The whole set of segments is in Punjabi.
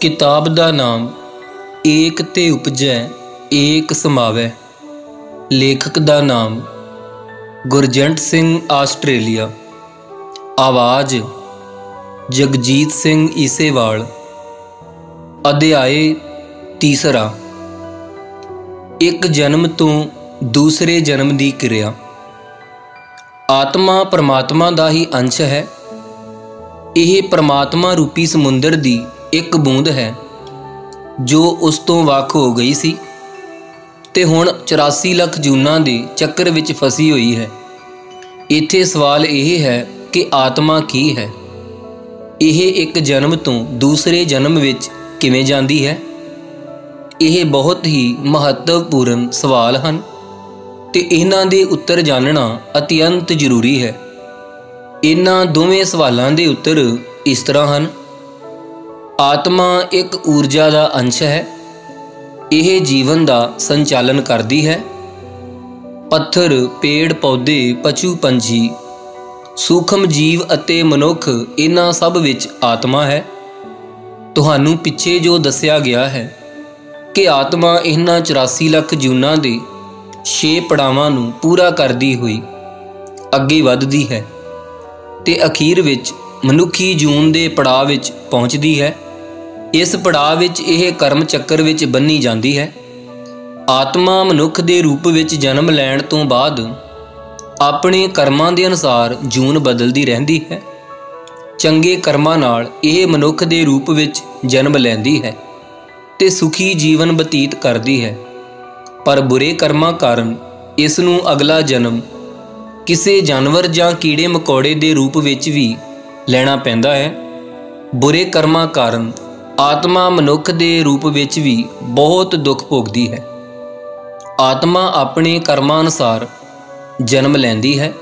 ਕਿਤਾਬ ਦਾ ਨਾਮ ਏਕ ਤੇ ਉਪਜੈ, ਏਕ ਸਮਾਵੈ। ਲੇਖਕ ਦਾ ਨਾਮ ਗੁਰਜੰਟ ਸਿੰਘ ਆਸਟ੍ਰੇਲੀਆ। ਆਵਾਜ਼ ਜਗਜੀਤ ਸਿੰਘ ਈਸੇਵਾਲ। ਅਧਿਆਏ ਤੀਸਰਾ। ਇੱਕ ਜਨਮ ਤੋਂ ਦੂਸਰੇ ਜਨਮ ਦੀ ਕਿਰਿਆ। ਆਤਮਾ ਪਰਮਾਤਮਾ ਦਾ ਹੀ ਅੰਸ਼ ਹੈ। ਇਹ ਪਰਮਾਤਮਾ ਰੂਪੀ ਸਮੁੰਦਰ ਦੀ ਇੱਕ ਬੂੰਦ ਹੈ, ਜੋ ਉਸ ਤੋਂ ਵੱਖ ਹੋ ਗਈ ਸੀ ਤੇ ਹੁਣ 84 ਲੱਖ ਜੂਨਾਂ ਦੇ ਚੱਕਰ ਵਿੱਚ ਫਸੀ ਹੋਈ ਹੈ। ਇੱਥੇ ਸਵਾਲ ਇਹ ਹੈ ਕਿ ਆਤਮਾ ਕੀ ਹੈ? ਇਹ ਇੱਕ ਜਨਮ ਤੋਂ ਦੂਸਰੇ ਜਨਮ ਵਿੱਚ ਕਿਵੇਂ ਜਾਂਦੀ ਹੈ? ਇਹ ਬਹੁਤ ਹੀ ਮਹੱਤਵਪੂਰਨ ਸਵਾਲ ਹਨ ਤੇ ਇਹਨਾਂ ਦੇ ਉੱਤਰ ਜਾਣਨਾ ਅਤਿਅੰਤ ਜ਼ਰੂਰੀ ਹੈ। ਇਹਨਾਂ ਦੋਵੇਂ ਸਵਾਲਾਂ ਦੇ ਉੱਤਰ ਇਸ ਤਰ੍ਹਾਂ ਹਨ। ਆਤਮਾ ਇੱਕ ਊਰਜਾ ਦਾ ਅੰਸ਼ ਹੈ। ਇਹ ਜੀਵਨ ਦਾ ਸੰਚਾਲਨ ਕਰਦੀ ਹੈ। ਪੱਥਰ, ਪੇੜ, ਪੌਦੇ, ਪਸ਼ੂ, ਪੰਛੀ, ਸੂਖਮ ਜੀਵ ਅਤੇ ਮਨੁੱਖ ਇਹਨਾਂ ਸਭ ਵਿੱਚ ਆਤਮਾ ਹੈ। ਤੁਹਾਨੂੰ ਪਿੱਛੇ ਜੋ ਦੱਸਿਆ ਗਿਆ ਹੈ ਕਿ ਆਤਮਾ ਇਹਨਾਂ 84 ਲੱਖ ਜੂਨਾਂ ਦੇ 6 ਪੜਾਵਾਂ ਨੂੰ ਪੂਰਾ ਕਰਦੀ ਹੋਈ ਅੱਗੇ ਵੱਧਦੀ ਹੈ। ਤੇ ਅਖੀਰ ਵਿੱਚ ਮਨੁੱਖੀ ਜੂਨ ਦੇ ਪੜਾਅ ਵਿੱਚ ਪਹੁੰਚਦੀ ਹੈ। ਇਸ ਪੜਾਅ ਵਿੱਚ ਇਹ ਕਰਮ ਚੱਕਰ ਵਿੱਚ ਬੰਨੀ ਜਾਂਦੀ ਹੈ। ਆਤਮਾ ਮਨੁੱਖ ਦੇ ਰੂਪ ਵਿੱਚ ਜਨਮ ਲੈਣ ਤੋਂ ਬਾਅਦ ਆਪਣੇ ਕਰਮਾਂ ਦੇ ਅਨੁਸਾਰ ਜੂਨ ਬਦਲਦੀ ਰਹਿੰਦੀ ਹੈ। ਚੰਗੇ ਕਰਮਾਂ ਨਾਲ ਇਹ ਮਨੁੱਖ ਦੇ ਰੂਪ ਵਿੱਚ ਜਨਮ ਲੈਂਦੀ ਹੈ ਤੇ ਸੁਖੀ ਜੀਵਨ ਬਤੀਤ ਕਰਦੀ ਹੈ। ਪਰ ਬੁਰੇ ਕਰਮਾਂ ਕਾਰਨ ਇਸ ਨੂੰ ਅਗਲਾ ਜਨਮ ਕਿਸੇ ਜਾਨਵਰ ਜਾਂ ਕੀੜੇ ਮਕੌੜੇ ਦੇ ਰੂਪ ਵਿੱਚ ਵੀ ਲੈਣਾ ਪੈਂਦਾ ਹੈ। ਬੁਰੇ ਕਰਮਾਂ ਕਾਰਨ ਆਤਮਾ ਮਨੁੱਖ ਦੇ ਰੂਪ ਵਿੱਚ ਵੀ ਬਹੁਤ ਦੁੱਖ ਭੋਗਦੀ ਹੈ। ਆਤਮਾ ਆਪਣੇ ਕਰਮਾਂ ਅਨੁਸਾਰ ਜਨਮ ਲੈਂਦੀ ਹੈ।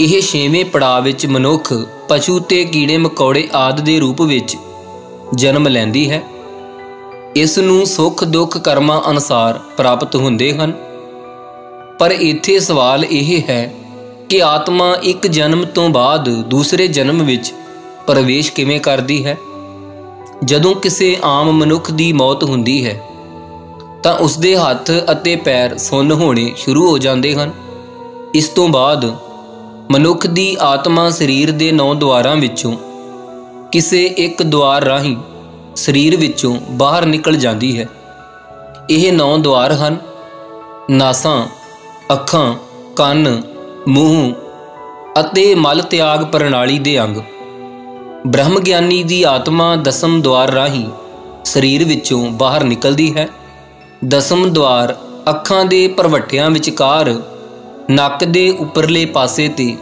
ਇਹ ਛੇਵੇਂ ਪੜਾਅ ਵਿੱਚ ਮਨੁੱਖ ਪਸ਼ੂ ਤੇ ਕੀੜੇ ਮਕੌੜੇ ਆਦਿ ਦੇ ਰੂਪ ਵਿੱਚ ਜਨਮ ਲੈਂਦੀ ਹੈ। ਇਸ ਨੂੰ ਸੁੱਖ ਦੁੱਖ ਕਰਮਾਂ ਅਨੁਸਾਰ ਪ੍ਰਾਪਤ ਹੁੰਦੇ ਹਨ। ਪਰ ਇੱਥੇ ਸਵਾਲ ਇਹ ਹੈ ਕਿ ਆਤਮਾ ਇੱਕ ਜਨਮ ਤੋਂ ਬਾਅਦ ਦੂਸਰੇ ਜਨਮ ਵਿੱਚ ਪ੍ਰਵੇਸ਼ ਕਿਵੇਂ ਕਰਦੀ ਹੈ? ਜਦੋਂ ਕਿਸੇ ਆਮ ਮਨੁੱਖ ਦੀ ਮੌਤ ਹੁੰਦੀ ਹੈ, ਤਾਂ ਉਸ ਦੇ ਹੱਥ ਅਤੇ ਪੈਰ ਸੁੰਨ ਹੋਣੇ ਸ਼ੁਰੂ ਹੋ ਜਾਂਦੇ ਹਨ। ਇਸ ਤੋਂ ਬਾਅਦ ਮਨੁੱਖ ਦੀ ਆਤਮਾ ਸਰੀਰ ਦੇ ਨੌ ਦੁਆਰਾਂ ਵਿੱਚੋਂ ਕਿਸੇ ਇੱਕ ਦੁਆਰ ਰਾਹੀਂ ਸਰੀਰ ਵਿੱਚੋਂ ਬਾਹਰ ਨਿਕਲ ਜਾਂਦੀ ਹੈ। ਇਹ ਨੌ ਦੁਆਰ ਹਨ। ਨਾਸਾਂ, ਅੱਖਾਂ, ਕੰਨ ਮੂੰਹ ਅਤੇ ਮਲ ਤਿਆਗ ਪ੍ਰਣਾਲੀ ਦੇ ਅੰਗ। ਬ੍ਰਹਮ ਗਿਆਨੀ ਦੀ ਆਤਮਾ ਦਸਮ ਦਵਾਰ ਰਾਹੀਂ ਸਰੀਰ ਵਿੱਚੋਂ ਬਾਹਰ ਨਿਕਲਦੀ ਹੈ। ਦਸਮ ਦਵਾਰ ਅੱਖਾਂ ਦੇ ਪਰਵੱਟਿਆਂ ਵਿਚਕਾਰ ਨੱਕ ਦੇ ਉੱਪਰਲੇ ਪਾਸੇ ਤੇ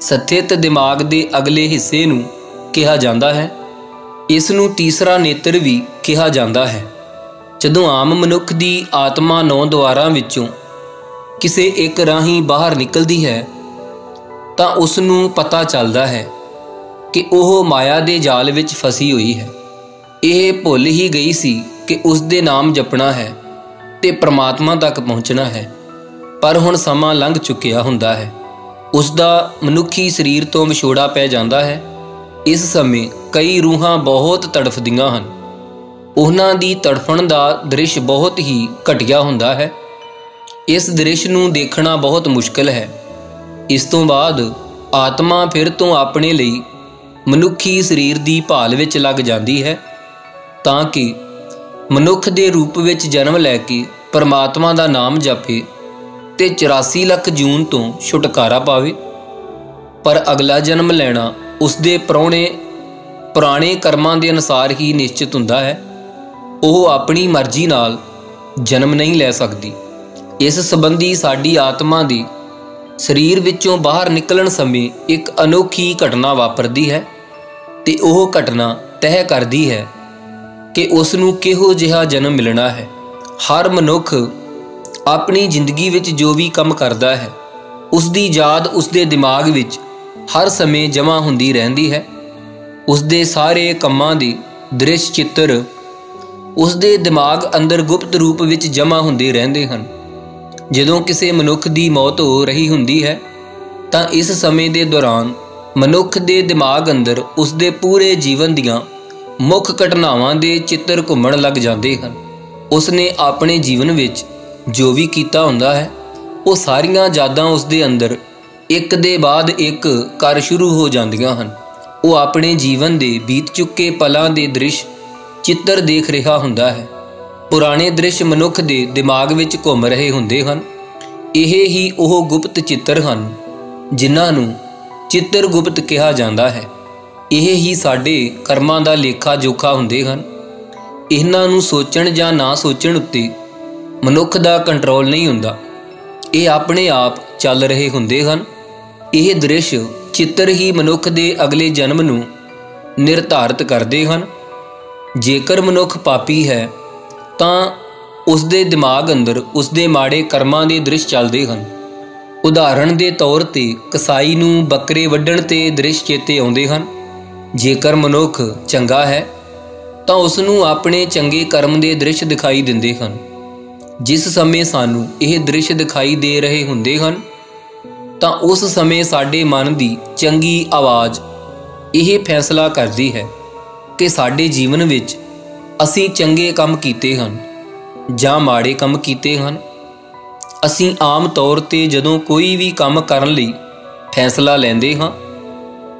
ਸਥਿਤ ਦਿਮਾਗ ਦੇ ਅਗਲੇ ਹਿੱਸੇ ਨੂੰ ਕਿਹਾ ਜਾਂਦਾ ਹੈ। ਇਸ ਨੂੰ ਤੀਸਰਾ ਨੇਤਰ ਵੀ ਕਿਹਾ ਜਾਂਦਾ ਹੈ। ਜਦੋਂ ਆਮ ਮਨੁੱਖ ਦੀ ਆਤਮਾ ਨੌ ਦੁਆਰਾਂ ਵਿੱਚੋਂ ਕਿਸੇ ਇੱਕ ਰਾਹੀਂ ਬਾਹਰ ਨਿਕਲਦੀ ਹੈ, ਤਾਂ ਉਸ ਨੂੰ ਪਤਾ ਚੱਲਦਾ ਹੈ ਕਿ ਉਹ ਮਾਇਆ ਦੇ ਜਾਲ ਵਿੱਚ ਫਸੀ ਹੋਈ ਹੈ। ਇਹ ਭੁੱਲ ਹੀ ਗਈ ਸੀ ਕਿ ਉਸ ਦੇ ਨਾਮ ਜਪਣਾ ਹੈ ਤੇ ਪ੍ਰਮਾਤਮਾ ਤੱਕ ਪਹੁੰਚਣਾ ਹੈ, ਪਰ ਹੁਣ ਸਮਾਂ ਲੰਘ ਚੁੱਕਿਆ ਹੁੰਦਾ ਹੈ। ਉਸ ਦਾ ਮਨੁੱਖੀ ਸਰੀਰ ਤੋਂ ਵਿਛੋੜਾ ਪੈ ਜਾਂਦਾ ਹੈ। ਇਸ ਸਮੇਂ ਕਈ ਰੂਹਾਂ ਬਹੁਤ ਤੜਫਦੀਆਂ ਹਨ। ਉਹਨਾਂ ਦੀ ਤੜਫਣ ਦਾ ਦ੍ਰਿਸ਼ ਬਹੁਤ ਹੀ ਘਟੀਆ ਹੁੰਦਾ ਹੈ। ਇਸ ਦ੍ਰਿਸ਼ ਨੂੰ ਦੇਖਣਾ ਬਹੁਤ ਮੁਸ਼ਕਲ ਹੈ। ਇਸ ਤੋਂ ਬਾਅਦ ਆਤਮਾ ਫਿਰ ਤੋਂ ਆਪਣੇ ਲਈ ਮਨੁੱਖੀ ਸਰੀਰ ਦੀ ਭਾਲ ਵਿੱਚ ਲੱਗ ਜਾਂਦੀ ਹੈ, ਤਾਂ ਕਿ ਮਨੁੱਖ ਦੇ ਰੂਪ ਵਿੱਚ ਜਨਮ ਲੈ ਕੇ ਪਰਮਾਤਮਾ ਦਾ ਨਾਮ ਜਪੇ ਤੇ 84 ਲੱਖ ਜੂਨ ਤੋਂ ਛੁਟਕਾਰਾ ਪਾਵੇ। ਪਰ ਅਗਲਾ ਜਨਮ ਲੈਣਾ ਉਸ ਦੇ ਪਰੌਣੇ ਪੁਰਾਣੇ ਕਰਮਾਂ ਦੇ ਅਨੁਸਾਰ ਹੀ ਨਿਸ਼ਚਿਤ ਹੁੰਦਾ ਹੈ। ਉਹ ਆਪਣੀ ਮਰਜ਼ੀ ਨਾਲ ਜਨਮ ਨਹੀਂ ਲੈ ਸਕਦੀ। ਇਸ ਸੰਬੰਧੀ ਸਾਡੀ ਆਤਮਾ ਦੀ ਸਰੀਰ ਵਿੱਚੋਂ ਬਾਹਰ ਨਿਕਲਣ ਸਮੇਂ ਇੱਕ ਅਨੋਖੀ ਘਟਨਾ ਵਾਪਰਦੀ ਹੈ ਤੇ ਉਹ ਘਟਨਾ ਤੈਅ ਕਰਦੀ ਹੈ ਕਿ ਉਸ ਨੂੰ ਕਿਹੋ ਜਿਹਾ ਜਨਮ ਮਿਲਣਾ ਹੈ। ਹਰ ਮਨੁੱਖ ਆਪਣੀ ਜ਼ਿੰਦਗੀ ਵਿੱਚ ਜੋ ਵੀ ਕੰਮ ਕਰਦਾ ਹੈ ਉਸ ਦੀ ਯਾਦ ਉਸ ਦੇ ਦਿਮਾਗ ਵਿੱਚ ਹਰ ਸਮੇਂ ਜਮ੍ਹਾਂ ਹੁੰਦੀ ਰਹਿੰਦੀ ਹੈ। ਉਸ ਦੇ ਸਾਰੇ ਕੰਮਾਂ ਦੀ ਦ੍ਰਿਸ਼ ਚਿੱਤਰ ਉਸ ਦੇ ਦਿਮਾਗ ਅੰਦਰ ਗੁਪਤ ਰੂਪ ਵਿੱਚ ਜਮ੍ਹਾਂ ਹੁੰਦੇ ਰਹਿੰਦੇ ਹਨ। ਜਦੋਂ ਕਿਸੇ ਮਨੁੱਖ ਦੀ ਮੌਤ ਹੋ ਰਹੀ ਹੁੰਦੀ ਹੈ, ਤਾਂ ਇਸ ਸਮੇਂ ਦੇ ਦੌਰਾਨ ਮਨੁੱਖ ਦੇ ਦਿਮਾਗ ਅੰਦਰ ਉਸ ਦੇ ਪੂਰੇ ਜੀਵਨ ਦੀਆਂ ਮੁੱਖ ਘਟਨਾਵਾਂ ਦੇ ਚਿੱਤਰ ਘੁੰਮਣ ਲੱਗ ਜਾਂਦੇ ਹਨ। ਉਸਨੇ ਆਪਣੇ ਜੀਵਨ ਵਿੱਚ ਜੋ ਵੀ ਕੀਤਾ ਹੁੰਦਾ ਹੈ, ਉਹ ਸਾਰੀਆਂ ਯਾਦਾਂ ਉਸ ਦੇ ਅੰਦਰ ਇੱਕ ਦੇ ਬਾਅਦ ਇੱਕ ਕਰ ਸ਼ੁਰੂ ਹੋ ਜਾਂਦੀਆਂ ਹਨ। ਉਹ ਆਪਣੇ ਜੀਵਨ ਦੇ ਬੀਤ ਚੁੱਕੇ ਪਲਾਂ ਦੇ ਦ੍ਰਿਸ਼ ਚਿੱਤਰ ਦੇਖ ਰਿਹਾ ਹੁੰਦਾ ਹੈ। ਪੁਰਾਣੇ ਦ੍ਰਿਸ਼ ਮਨੁੱਖ ਦੇ ਦਿਮਾਗ ਵਿੱਚ ਘੁੰਮ ਰਹੇ ਹੁੰਦੇ ਹਨ। ਇਹ ਹੀ ਉਹ ਗੁਪਤ ਚਿੱਤਰ ਹਨ, ਜਿਨ੍ਹਾਂ ਨੂੰ ਚਿੱਤਰ ਗੁਪਤ ਕਿਹਾ ਜਾਂਦਾ ਹੈ। ਇਹ ਹੀ ਸਾਡੇ ਕਰਮਾਂ ਦਾ ਲੇਖਾ ਜੋਖਾ ਹੁੰਦੇ ਹਨ। ਇਹਨਾਂ ਨੂੰ ਸੋਚਣ ਜਾਂ ਨਾ ਸੋਚਣ ਉੱਤੇ ਮਨੁੱਖ ਦਾ ਕੰਟਰੋਲ ਨਹੀਂ ਹੁੰਦਾ। ਇਹ ਆਪਣੇ ਆਪ ਚੱਲ ਰਹੇ ਹੁੰਦੇ ਹਨ। ਇਹ ਦ੍ਰਿਸ਼ ਚਿੱਤਰ ਹੀ ਮਨੁੱਖ ਦੇ ਅਗਲੇ ਜਨਮ ਨੂੰ ਨਿਰਧਾਰਤ ਕਰਦੇ ਹਨ। ਜੇਕਰ ਮਨੁੱਖ ਪਾਪੀ ਹੈ ਤਾਂ ਉਸ ਦੇ ਦਿਮਾਗ ਅੰਦਰ ਉਸ ਦੇ ਮਾੜੇ ਕਰਮਾਂ ਦੇ ਦ੍ਰਿਸ਼ ਚੱਲਦੇ ਹਨ। ਉਦਾਹਰਣ ਦੇ ਤੌਰ ਤੇ ਕਸਾਈ ਨੂੰ ਬੱਕਰੇ ਵੱਢਣ ਤੇ ਦ੍ਰਿਸ਼ ਚੇਤੇ ਆਉਂਦੇ ਹਨ। ਜੇਕਰ ਮਨੁੱਖ ਚੰਗਾ ਹੈ, ਤਾਂ ਉਸ ਨੂੰ ਆਪਣੇ ਚੰਗੇ ਕਰਮ ਦੇ ਦ੍ਰਿਸ਼ ਦਿਖਾਈ ਦਿੰਦੇ ਹਨ। ਜਿਸ ਸਮੇਂ ਸਾਨੂੰ ਇਹ ਦ੍ਰਿਸ਼ ਦਿਖਾਈ ਦੇ ਰਹੇ ਹੁੰਦੇ ਹਨ, ਤਾਂ ਉਸ ਸਮੇਂ ਸਾਡੇ ਮਨ ਦੀ ਚੰਗੀ ਆਵਾਜ਼ ਇਹ ਫੈਸਲਾ ਕਰਦੀ ਹੈ ਕਿ ਸਾਡੇ ਜੀਵਨ ਵਿੱਚ ਅਸੀਂ ਚੰਗੇ ਕੰਮ ਕੀਤੇ ਹਨ ਜਾਂ ਮਾੜੇ ਕੰਮ ਕੀਤੇ ਹਨ, ਅਸੀਂ ਆਮ ਤੌਰ ਤੇ ਜਦੋਂ ਕੋਈ ਵੀ ਕੰਮ ਕਰਨ ਲਈ ਫੈਸਲਾ ਲੈਂਦੇ ਹਾਂ,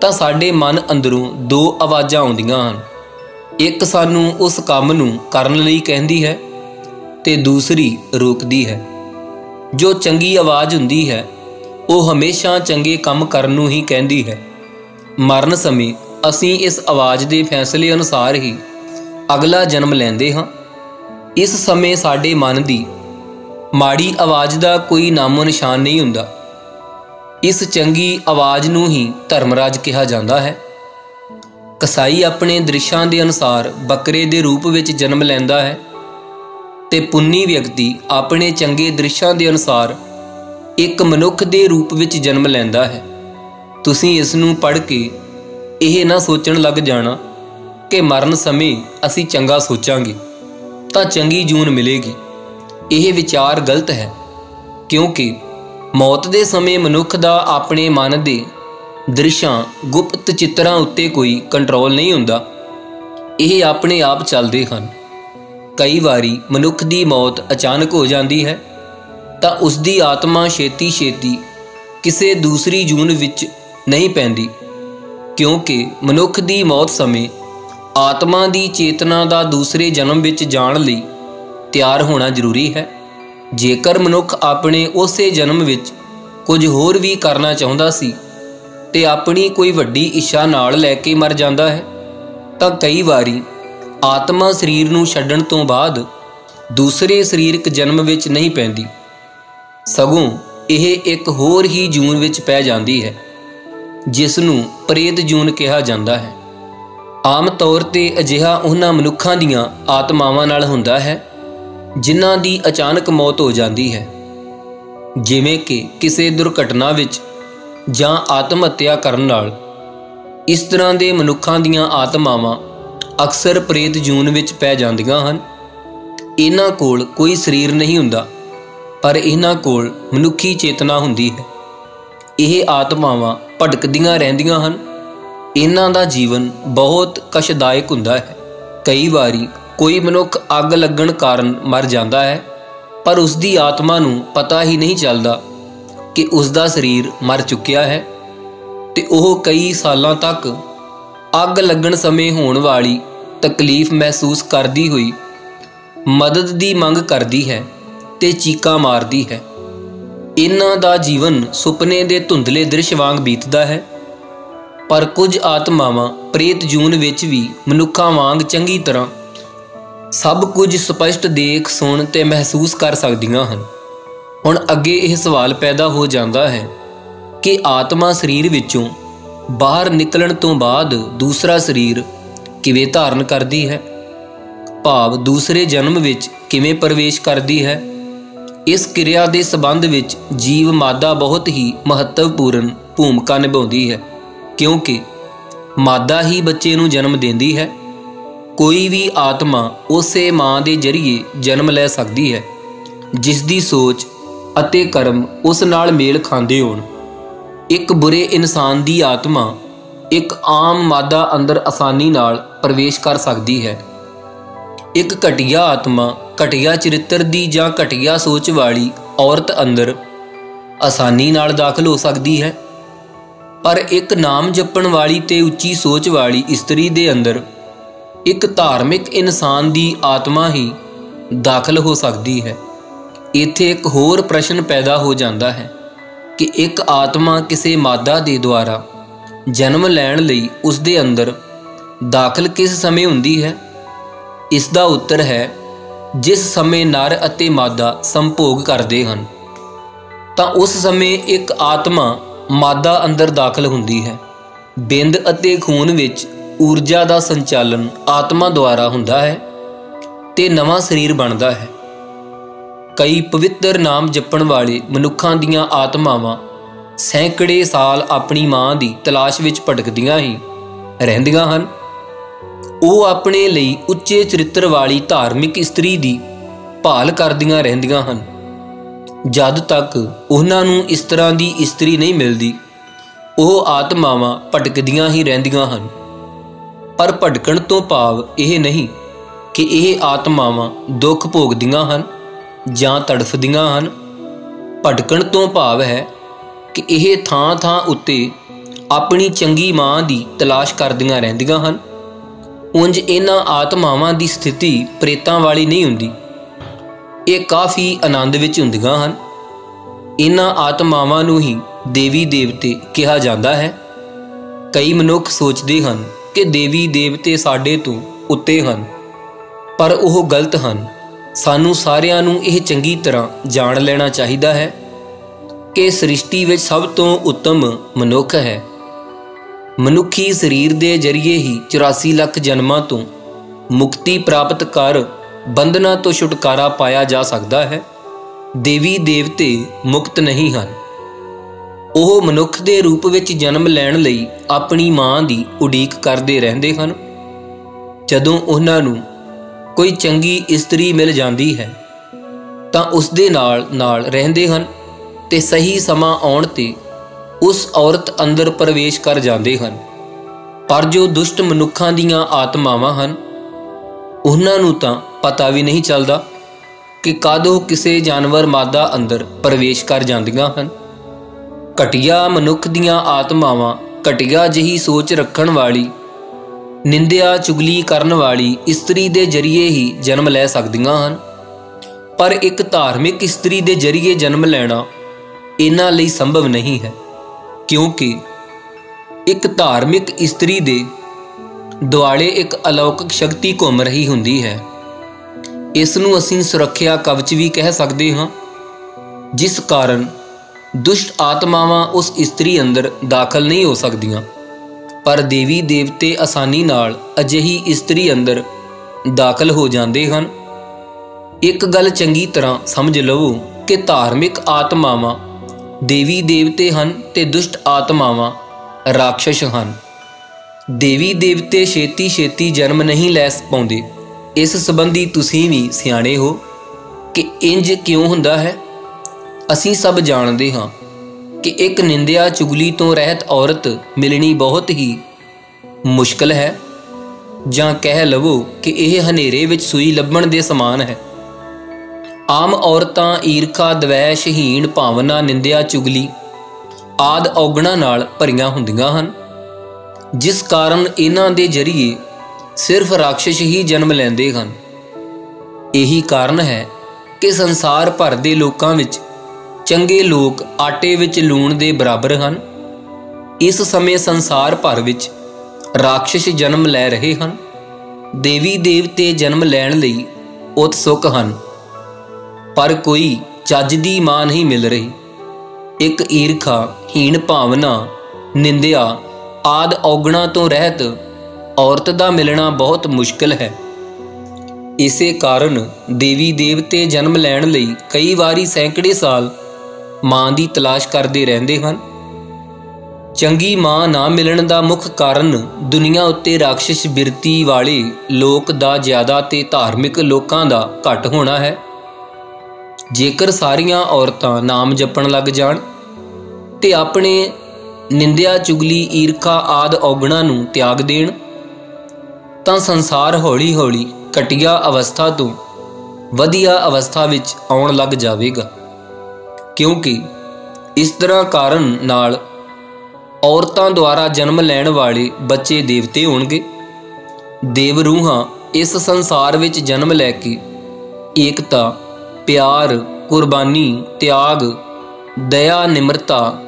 ਤਾਂ ਸਾਡੇ ਮਨ ਅੰਦਰੋਂ ਦੋ ਆਵਾਜ਼ਾਂ ਆਉਂਦੀਆਂ ਹਨ। ਇੱਕ ਸਾਨੂੰ ਉਸ ਕੰਮ ਨੂੰ ਕਰਨ ਲਈ ਕਹਿੰਦੀ ਹੈ ਤੇ ਦੂਸਰੀ ਰੋਕਦੀ ਹੈ। ਜੋ ਚੰਗੀ ਆਵਾਜ਼ ਹੁੰਦੀ ਹੈ, ਉਹ ਹਮੇਸ਼ਾ ਚੰਗੇ ਕੰਮ ਕਰਨ ਨੂੰ ਹੀ ਕਹਿੰਦੀ ਹੈ। ਮਰਨ ਸਮੇਂ ਅਸੀਂ ਇਸ ਆਵਾਜ਼ ਦੇ ਫੈਸਲੇ ਅਨੁਸਾਰ ਹੀ ਅਗਲਾ ਜਨਮ ਲੈਂਦੇ ਹਾਂ। ਇਸ ਸਮੇਂ ਸਾਡੇ ਮਨ ਦੀ ਮਾੜੀ ਆਵਾਜ਼ ਦਾ ਕੋਈ ਨਾਮੋ ਨਿਸ਼ਾਨ ਨਹੀਂ ਹੁੰਦਾ। ਇਸ ਚੰਗੀ ਆਵਾਜ਼ ਨੂੰ ਹੀ ਧਰਮਰਾਜ ਕਿਹਾ ਜਾਂਦਾ ਹੈ। ਕਸਾਈ ਆਪਣੇ ਦ੍ਰਿਸ਼ਾਂ ਦੇ ਅਨੁਸਾਰ ਬੱਕਰੇ ਦੇ ਰੂਪ ਵਿੱਚ ਜਨਮ ਲੈਂਦਾ ਹੈ ਤੇ ਪੁੰਨੀ ਵਿਅਕਤੀ ਆਪਣੇ ਚੰਗੇ ਦ੍ਰਿਸ਼ਾਂ ਦੇ ਅਨੁਸਾਰ ਇੱਕ ਮਨੁੱਖ ਦੇ ਰੂਪ ਵਿੱਚ ਜਨਮ ਲੈਂਦਾ ਹੈ। ਤੁਸੀਂ ਇਸ ਨੂੰ ਪੜ੍ਹ ਕੇ ਇਹ ਨਾ ਸੋਚਣ ਲੱਗ ਜਾਣਾ ਕਿ ਮਰਨ ਸਮੇਂ ਅਸੀਂ ਚੰਗਾ ਸੋਚਾਂਗੇ, ਤਾਂ ਚੰਗੀ ਜੂਨ ਮਿਲੇਗੀ। ਇਹ ਵਿਚਾਰ ਗਲਤ ਹੈ, ਕਿਉਂਕਿ ਮੌਤ ਦੇ ਸਮੇਂ ਮਨੁੱਖ ਦਾ ਆਪਣੇ ਮਨ ਦੇ ਦ੍ਰਿਸ਼ਾਂ ਗੁਪਤ ਚਿੱਤਰਾਂ ਉੱਤੇ ਕੋਈ ਕੰਟਰੋਲ ਨਹੀਂ ਹੁੰਦਾ। ਇਹ ਆਪਣੇ ਆਪ ਚੱਲਦੇ ਹਨ। ਕਈ ਵਾਰੀ ਮਨੁੱਖ ਦੀ ਮੌਤ ਅਚਾਨਕ ਹੋ ਜਾਂਦੀ ਹੈ, ਤਾਂ ਉਸ ਦੀ ਆਤਮਾ ਛੇਤੀ-ਛੇਤੀ ਕਿਸੇ ਦੂਸਰੀ ਜੂਨ ਵਿੱਚ ਨਹੀਂ ਪੈਂਦੀ, ਕਿਉਂਕਿ ਮਨੁੱਖ ਦੀ ਮੌਤ ਸਮੇਂ ਆਤਮਾ ਦੀ ਚੇਤਨਾ ਦਾ ਦੂਸਰੇ ਜਨਮ ਵਿੱਚ ਜਾਣ ਲਈ ਤਿਆਰ ਹੋਣਾ ਜ਼ਰੂਰੀ ਹੈ। ਜੇਕਰ ਮਨੁੱਖ ਆਪਣੇ ਉਸੇ ਜਨਮ ਵਿੱਚ ਕੁਝ ਹੋਰ ਵੀ ਕਰਨਾ ਚਾਹੁੰਦਾ ਸੀ ਤੇ ਆਪਣੀ ਕੋਈ ਵੱਡੀ ਇੱਛਾ ਨਾਲ ਲੈ ਕੇ ਮਰ ਜਾਂਦਾ ਹੈ, ਤਾਂ ਕਈ ਵਾਰੀ ਆਤਮਾ ਸਰੀਰ ਨੂੰ ਛੱਡਣ ਤੋਂ ਬਾਅਦ ਦੂਸਰੇ ਸਰੀਰਕ ਜਨਮ ਵਿੱਚ ਨਹੀਂ ਪੈਂਦੀ। ਸਗੋਂ ਇਹ ਇੱਕ ਹੋਰ ਹੀ ਜੂਨ ਵਿੱਚ ਪੈ ਜਾਂਦੀ ਹੈ ਜਿਸ ਨੂੰ ਪ੍ਰੇਤ ਜੂਨ ਕਿਹਾ ਜਾਂਦਾ ਹੈ। ਆਮ ਤੌਰ ਤੇ ਅਜਿਹਾ ਉਹਨਾਂ ਮਨੁੱਖਾਂ ਦੀਆਂ ਆਤਮਾਵਾਂ ਨਾਲ ਹੁੰਦਾ ਹੈ, ਜਿਨ੍ਹਾਂ ਦੀ ਅਚਾਨਕ ਮੌਤ ਹੋ ਜਾਂਦੀ ਹੈ। ਜਿਵੇਂ ਕਿ ਕਿਸੇ ਦੁਰਘਟਨਾ ਵਿੱਚ ਜਾਂ ਆਤਮ ਹੱਤਿਆ ਕਰਨ ਨਾਲ, ਇਸ ਤਰ੍ਹਾਂ ਦੇ ਮਨੁੱਖਾਂ ਦੀਆਂ ਆਤਮਾਵਾਂ ਅਕਸਰ ਪ੍ਰੇਤ ਜੂਨ ਵਿੱਚ ਪੈ ਜਾਂਦੀਆਂ ਹਨ। ਇਹਨਾਂ ਕੋਲ ਕੋਈ ਸਰੀਰ ਨਹੀਂ ਹੁੰਦਾ, ਪਰ ਇਹਨਾਂ ਕੋਲ ਮਨੁੱਖੀ ਚੇਤਨਾ ਹੁੰਦੀ ਹੈ। ਇਹ ਆਤਮਾਵਾਂ ਭਟਕਦੀਆਂ ਰਹਿੰਦੀਆਂ ਹਨ। ਇਹਨਾਂ ਦਾ ਜੀਵਨ ਬਹੁਤ ਕਸ਼ਦਾਇਕ ਹੁੰਦਾ ਹੈ। ਕਈ ਵਾਰੀ ਕੋਈ ਮਨੁੱਖ ਅੱਗ ਲੱਗਣ ਕਾਰਨ ਮਰ ਜਾਂਦਾ ਹੈ, ਪਰ ਉਸ ਦੀ ਆਤਮਾ ਨੂੰ ਪਤਾ ਹੀ ਨਹੀਂ ਚੱਲਦਾ ਕਿ ਉਸ ਦਾ ਸਰੀਰ ਮਰ ਚੁੱਕਿਆ ਹੈ ਤੇ ਉਹ ਕਈ ਸਾਲਾਂ ਤੱਕ ਅੱਗ ਲੱਗਣ ਸਮੇਂ ਹੋਣ ਵਾਲੀ ਤਕਲੀਫ ਮਹਿਸੂਸ ਕਰਦੀ ਹੋਈ ਮਦਦ ਦੀ ਮੰਗ ਕਰਦੀ ਹੈ ਤੇ ਚੀਕਾਂ ਮਾਰਦੀ ਹੈ। ਇਹਨਾਂ ਦਾ ਜੀਵਨ ਸੁਪਨੇ ਦੇ ਧੁੰਦਲੇ ਦ੍ਰਿਸ਼ ਵਾਂਗ ਬੀਤਦਾ ਹੈ ਪਰ ਕੁਝ ਆਤਮਾਵਾਂ ਪ੍ਰੇਤ ਜੂਨ ਵਿੱਚ ਵੀ ਮਨੁੱਖਾਂ ਵਾਂਗ ਚੰਗੀ ਤਰ੍ਹਾਂ ਸਭ ਕੁਝ ਸਪਸ਼ਟ ਦੇਖ, ਸੁਣ ਤੇ ਮਹਿਸੂਸ ਕਰ ਸਕਦੀਆਂ ਹਨ। ਹੁਣ ਅੱਗੇ ਇਹ ਸਵਾਲ ਪੈਦਾ ਹੋ ਜਾਂਦਾ ਹੈ ਕਿ ਆਤਮਾ ਸਰੀਰ ਵਿੱਚੋਂ ਬਾਹਰ ਨਿਕਲਣ ਤੋਂ ਬਾਅਦ ਦੂਸਰਾ ਸਰੀਰ ਕਿਵੇਂ ਧਾਰਨ ਕਰਦੀ ਹੈ? ਭਾਵ ਦੂਸਰੇ ਜਨਮ ਵਿੱਚ ਕਿਵੇਂ ਪ੍ਰਵੇਸ਼ ਕਰਦੀ ਹੈ? ਇਸ ਕਿਰਿਆ ਦੇ ਸਬੰਧ ਵਿੱਚ ਜੀਵ ਮਾਦਾ ਬਹੁਤ ਹੀ ਮਹੱਤਵਪੂਰਨ ਭੂਮਿਕਾ ਨਿਭਾਉਂਦੀ ਹੈ। ਕਿਉਂਕਿ ਮਾਦਾ ਹੀ ਬੱਚੇ ਨੂੰ ਜਨਮ ਦਿੰਦੀ ਹੈ, ਕੋਈ ਵੀ ਆਤਮਾ ਉਸੇ ਮਾਂ ਦੇ ਜ਼ਰੀਏ ਜਨਮ ਲੈ ਸਕਦੀ ਹੈ ਜਿਸ ਦੀ ਸੋਚ ਅਤੇ ਕਰਮ ਉਸ ਨਾਲ ਮੇਲ ਖਾਂਦੇ ਹੋਣ। ਇੱਕ ਬੁਰੇ ਇਨਸਾਨ ਦੀ ਆਤਮਾ ਇੱਕ ਆਮ ਮਾਦਾ ਅੰਦਰ ਆਸਾਨੀ ਨਾਲ ਪ੍ਰਵੇਸ਼ ਕਰ ਸਕਦੀ ਹੈ। ਇੱਕ ਘਟੀਆ ਆਤਮਾ, ਘਟੀਆ ਚਰਿੱਤਰ ਦੀ ਜਾਂ ਘਟੀਆ ਸੋਚ ਵਾਲੀ ਔਰਤ ਅੰਦਰ ਆਸਾਨੀ ਨਾਲ ਦਾਖਲ ਹੋ ਸਕਦੀ ਹੈ। ਪਰ ਇੱਕ ਨਾਮ ਜਪਣ ਵਾਲੀ ਤੇ ਉੱਚੀ ਸੋਚ ਵਾਲੀ ਇਸਤਰੀ ਦੇ ਅੰਦਰ ਇੱਕ ਧਾਰਮਿਕ ਇਨਸਾਨ ਦੀ ਆਤਮਾ ਹੀ ਦਾਖਲ ਹੋ ਸਕਦੀ ਹੈ। ਇੱਥੇ ਇੱਕ ਹੋਰ ਪ੍ਰਸ਼ਨ ਪੈਦਾ ਹੋ ਜਾਂਦਾ ਹੈ ਕਿ ਇੱਕ ਆਤਮਾ ਕਿਸੇ ਮਾਦਾ ਦੇ ਦੁਆਰਾ ਜਨਮ ਲੈਣ ਲਈ ਉਸ ਦੇ ਅੰਦਰ ਦਾਖਲ ਕਿਸ ਸਮੇਂ ਹੁੰਦੀ ਹੈ? ਇਸ ਦਾ ਉੱਤਰ ਹੈ, ਜਿਸ ਸਮੇਂ ਨਰ ਅਤੇ ਮਾਦਾ ਸੰਭੋਗ ਕਰਦੇ ਹਨ, ਤਾਂ ਉਸ ਸਮੇਂ ਇੱਕ ਆਤਮਾ ਮਾਦਾ ਅੰਦਰ ਦਾਖਲ ਹੁੰਦੀ ਹੈ। ਬਿੰਦ ਅਤੇ ਖੂਨ ਵਿੱਚ ਊਰਜਾ ਦਾ ਸੰਚਾਲਨ ਆਤਮਾ ਦੁਆਰਾ ਹੁੰਦਾ ਹੈ ਤੇ ਨਵਾਂ ਸਰੀਰ ਬਣਦਾ ਹੈ। ਕਈ ਪਵਿੱਤਰ ਨਾਮ ਜਪਣ ਵਾਲੇ ਮਨੁੱਖਾਂ ਦੀਆਂ ਆਤਮਾਵਾਂ ਸੈਂਕੜੇ ਸਾਲ ਆਪਣੀ ਮਾਂ ਦੀ ਤਲਾਸ਼ ਵਿੱਚ ਭਟਕਦੀਆਂ ਹੀ ਰਹਿੰਦੀਆਂ ਹਨ। ਉਹ ਆਪਣੇ ਲਈ ਉੱਚੇ ਚਰਿੱਤਰ ਵਾਲੀ ਧਾਰਮਿਕ ਇਸਤਰੀ ਦੀ ਭਾਲ ਕਰਦੀਆਂ ਰਹਿੰਦੀਆਂ ਹਨ। ਜਦ ਤੱਕ ਉਹਨਾਂ ਨੂੰ ਇਸ ਤਰ੍ਹਾਂ ਦੀ ਇਸਤਰੀ ਨਹੀਂ ਮਿਲਦੀ, ਉਹ ਆਤਮਾਵਾਂ ਭਟਕਦੀਆਂ ਹੀ ਰਹਿੰਦੀਆਂ ਹਨ। ਪਰ ਭਟਕਣ ਤੋਂ ਭਾਵ ਇਹ ਨਹੀਂ ਕਿ ਇਹ ਆਤਮਾਵਾਂ ਦੁੱਖ ਭੋਗਦੀਆਂ ਹਨ ਜਾਂ ਤੜਫਦੀਆਂ ਹਨ। ਭਟਕਣ ਤੋਂ ਭਾਵ ਹੈ ਕਿ ਇਹ ਥਾਂ-ਥਾਂ ਉੱਤੇ ਆਪਣੀ ਚੰਗੀ ਮਾਂ ਦੀ ਤਲਾਸ਼ ਕਰਦੀਆਂ ਰਹਿੰਦੀਆਂ ਹਨ। ਉਂਝ ਇਹਨਾਂ ਆਤਮਾਵਾਂ ਦੀ ਸਥਿਤੀ ਪ੍ਰੇਤਾਂ ਵਾਲੀ ਨਹੀਂ ਹੁੰਦੀ। ਇਹ ਕਾਫੀ ਆਨੰਦ ਵਿੱਚ ਹੁੰਦੀਆਂ ਹਨ। ਇਹਨਾਂ ਆਤਮਾਵਾਂ ਨੂੰ ਹੀ ਦੇਵੀ ਦੇਵਤੇ ਕਿਹਾ ਜਾਂਦਾ ਹੈ। ਕਈ ਮਨੁੱਖ ਸੋਚਦੇ ਹਨ ਕਿ ਦੇਵੀ ਦੇਵਤੇ ਸਾਡੇ ਤੋਂ ਉੱਤੇ ਹਨ, ਪਰ ਉਹ ਗਲਤ ਹਨ। ਸਾਨੂੰ ਸਾਰਿਆਂ ਨੂੰ ਇਹ ਚੰਗੀ ਤਰ੍ਹਾਂ ਜਾਣ ਲੈਣਾ ਚਾਹੀਦਾ ਹੈ ਕਿ ਸ੍ਰਿਸ਼ਟੀ ਵਿੱਚ ਸਭ ਤੋਂ ਉੱਤਮ ਮਨੁੱਖ ਹੈ। ਮਨੁੱਖੀ ਸਰੀਰ ਦੇ ਜ਼ਰੀਏ ਹੀ 84 ਲੱਖ ਜਨਮਾਂ ਤੋਂ ਮੁਕਤੀ ਪ੍ਰਾਪਤ ਕਰ ਬੰਧਨਾਂ ਤੋਂ ਛੁਟਕਾਰਾ ਪਾਇਆ ਜਾ ਸਕਦਾ ਹੈ। ਦੇਵੀ ਦੇਵਤੇ ਮੁਕਤ ਨਹੀਂ ਹਨ। ਉਹ ਮਨੁੱਖ ਦੇ ਰੂਪ ਵਿੱਚ ਜਨਮ ਲੈਣ ਲਈ ਆਪਣੀ ਮਾਂ ਦੀ ਉਡੀਕ ਕਰਦੇ ਰਹਿੰਦੇ ਹਨ। ਜਦੋਂ ਉਹਨਾਂ ਨੂੰ ਕੋਈ ਚੰਗੀ ਇਸਤਰੀ ਮਿਲ ਜਾਂਦੀ ਹੈ, ਤਾਂ ਉਸ ਦੇ ਨਾਲ ਨਾਲ ਰਹਿੰਦੇ ਹਨ ਤੇ ਸਹੀ ਸਮਾਂ ਆਉਣ ਤੇ ਉਸ ਔਰਤ ਅੰਦਰ ਪ੍ਰਵੇਸ਼ ਕਰ ਜਾਂਦੇ ਹਨ। ਪਰ ਜੋ ਦੁਸ਼ਟ ਮਨੁੱਖਾਂ ਦੀਆਂ ਆਤਮਾਵਾਂ ਹਨ ਉਹਨਾਂ ਨੂੰ ਤਾਂ ਪਤਾ ਵੀ ਨਹੀਂ ਚੱਲਦਾ ਕਿ ਕਦੋਂ ਕਿਸੇ ਜਾਨਵਰ ਮਾਦਾ ਅੰਦਰ ਪ੍ਰਵੇਸ਼ ਕਰ ਜਾਂਦੀਆਂ ਹਨ। ਘਟਿਆ ਮਨੁੱਖ ਦੀਆਂ ਆਤਮਾਵਾਂ ਘਟਿਆ ਜਹੀ ਸੋਚ ਰੱਖਣ ਵਾਲੀ, ਨਿੰਦਿਆ ਚੁਗਲੀ ਕਰਨ ਵਾਲੀ ਇਸਤਰੀ ਦੇ ਜ਼ਰੀਏ ਹੀ ਜਨਮ ਲੈ ਸਕਦੀਆਂ ਹਨ। ਪਰ ਇੱਕ ਧਾਰਮਿਕ ਇਸਤਰੀ ਦੇ ਜ਼ਰੀਏ ਜਨਮ ਲੈਣਾ ਇਹਨਾਂ ਲਈ ਸੰਭਵ ਨਹੀਂ ਹੈ, ਕਿਉਂਕਿ ਇੱਕ ਧਾਰਮਿਕ ਇਸਤਰੀ ਦੇ ਦੁਆਲੇ ਇੱਕ ਅਲੌਕਿਕ ਸ਼ਕਤੀ ਘੁੰਮ ਰਹੀ ਹੁੰਦੀ ਹੈ। ਇਸ ਨੂੰ ਅਸੀਂ ਸੁਰੱਖਿਆ ਕਵਚ ਵੀ ਕਹਿ ਸਕਦੇ ਹਾਂ, ਜਿਸ ਕਾਰਨ ਦੁਸ਼ਟ ਆਤਮਾਵਾਂ ਉਸ ਇਸਤਰੀ ਅੰਦਰ ਦਾਖਲ ਨਹੀਂ ਹੋ ਸਕਦੀਆਂ। ਪਰ ਦੇਵੀ ਦੇਵਤੇ ਆਸਾਨੀ ਨਾਲ ਅਜਿਹੀ ਇਸਤਰੀ ਅੰਦਰ ਦਾਖਲ ਹੋ ਜਾਂਦੇ ਹਨ। ਇੱਕ ਗੱਲ ਚੰਗੀ ਤਰ੍ਹਾਂ ਸਮਝ ਲਵੋ ਕਿ ਧਾਰਮਿਕ ਆਤਮਾਵਾਂ ਦੇਵੀ ਦੇਵਤੇ ਹਨ ਤੇ ਦੁਸ਼ਟ ਆਤਮਾਵਾਂ ਰਾਖਸ਼ ਹਨ। ਦੇਵੀ ਦੇਵਤੇ ਛੇਤੀ ਛੇਤੀ ਜਨਮ ਨਹੀਂ ਲੈ ਪਾਉਂਦੇ। ਇਸ ਸੰਬੰਧੀ ਤੁਸੀਂ ਵੀ ਸਿਆਣੇ ਹੋ ਕਿ ਇੰਜ ਕਿਉਂ ਹੁੰਦਾ ਹੈ? ਅਸੀਂ ਸਭ ਜਾਣਦੇ ਹਾਂ ਕਿ ਇੱਕ ਨਿੰਦਿਆ ਚੁਗਲੀ ਤੋਂ ਰਹਿਤ ਔਰਤ ਮਿਲਣੀ ਬਹੁਤ ਹੀ ਮੁਸ਼ਕਲ ਹੈ। ਜਾਂ ਕਹਿ ਲਵੋ ਕਿ ਇਹ ਹਨੇਰੇ ਵਿੱਚ ਸੂਈ ਲੱਭਣ ਦੇ ਸਮਾਨ ਹੈ। ਆਮ ਔਰਤਾਂ ਈਰਖਾ, ਦਵੈਸ਼, ਹੀਣ, ਭਾਵਨਾ, ਨਿੰਦਿਆ, ਚੁਗਲੀ ਆਦ ਔਗਣਾ ਨਾਲ ਭਰੀਆਂ ਹੁੰਦੀਆਂ ਹਨ। ਜਿਸ ਕਾਰਨ ਇਹਨਾਂ ਦੇ ਜ਼ਰੀਏ ਸਿਰਫ ਰਾਖਸ਼ ਹੀ ਜਨਮ ਲੈਂਦੇ ਹਨ। ਇਹੀ ਕਾਰਨ ਹੈ ਕਿ ਸੰਸਾਰ ਭਰ ਦੇ ਲੋਕਾਂ ਵਿੱਚ ਚੰਗੇ ਲੋਕ ਆਟੇ ਵਿੱਚ ਲੂਣ ਦੇ ਬਰਾਬਰ ਹਨ। ਇਸ ਸਮੇਂ ਸੰਸਾਰ ਭਰ ਵਿੱਚ ਰਾਖਸ਼ ਜਨਮ ਲੈ ਰਹੇ ਹਨ। ਦੇਵੀ ਦੇਵਤੇ ਜਨਮ ਲੈਣ ਲਈ ਉਤਸੁਕ ਹਨ। ਪਰ ਕੋਈ ਚੱਜ ਦੀ ਮਾਂ ਨਹੀਂ ਮਿਲ ਰਹੀ। ਇੱਕ ਈਰਖਾ, ਹੀਣ ਭਾਵਨਾ, ਨਿੰਦਿਆ ਆਦ ਔਗਣਾ ਤੋਂ ਰਹਿਤ ਔਰਤ ਦਾ ਮਿਲਣਾ ਬਹੁਤ ਮੁਸ਼ਕਲ ਹੈ। ਇਸੇ ਕਾਰਨ ਦੇਵੀ ਦੇਵਤੇ ਜਨਮ ਲੈਣ ਲਈ ਕਈ ਵਾਰੀ ਸੈਂਕੜੇ ਸਾਲ ਮਾਂ ਦੀ ਤਲਾਸ਼ ਕਰਦੇ ਰਹਿੰਦੇ ਹਨ। ਚੰਗੀ ਮਾਂ ਨਾ ਮਿਲਣ ਦਾ ਮੁੱਖ ਕਾਰਨ ਦੁਨੀਆ ਉੱਤੇ ਰਾਖਸ਼ ਬਿਰਤੀ ਵਾਲੇ ਲੋਕ ਦਾ ਜ਼ਿਆਦਾ ਤੇ ਧਾਰਮਿਕ ਲੋਕਾਂ ਦਾ ਘੱਟ ਹੋਣਾ ਹੈ। ਜੇਕਰ ਸਾਰੀਆਂ ਔਰਤਾਂ ਨਾਮ ਜਪਣ ਲੱਗ ਜਾਣ ਤੇ ਆਪਣੇ ਨਿੰਦਿਆ, ਚੁਗਲੀ, ਈਰਖਾ ਆਦ ਔਗਣਾ ਨੂੰ ਤਿਆਗ ਦੇਣ, ਤਾਂ ਸੰਸਾਰ ਹੌਲੀ-ਹੌਲੀ ਘਟੀਆ ਅਵਸਥਾ ਤੋਂ ਵਧੀਆ ਅਵਸਥਾ ਵਿੱਚ ਆਉਣ ਲੱਗ ਜਾਵੇਗਾ। ਕਿਉਂਕਿ ਇਸ ਤਰ੍ਹਾਂ ਕਾਰਨ ਨਾਲ ਔਰਤਾਂ ਦੁਆਰਾ ਜਨਮ ਲੈਣ ਵਾਲੇ ਬੱਚੇ ਦੇਵਤੇ ਹੋਣਗੇ। ਦੇਵ ਰੂਹਾਂ ਇਸ ਸੰਸਾਰ ਵਿੱਚ ਜਨਮ ਲੈ ਕੇ ਏਕਤਾ, ਪਿਆਰ, ਕੁਰਬਾਨੀ, ਤਿਆਗ, ਦਇਆ, ਨਿਮਰਤਾ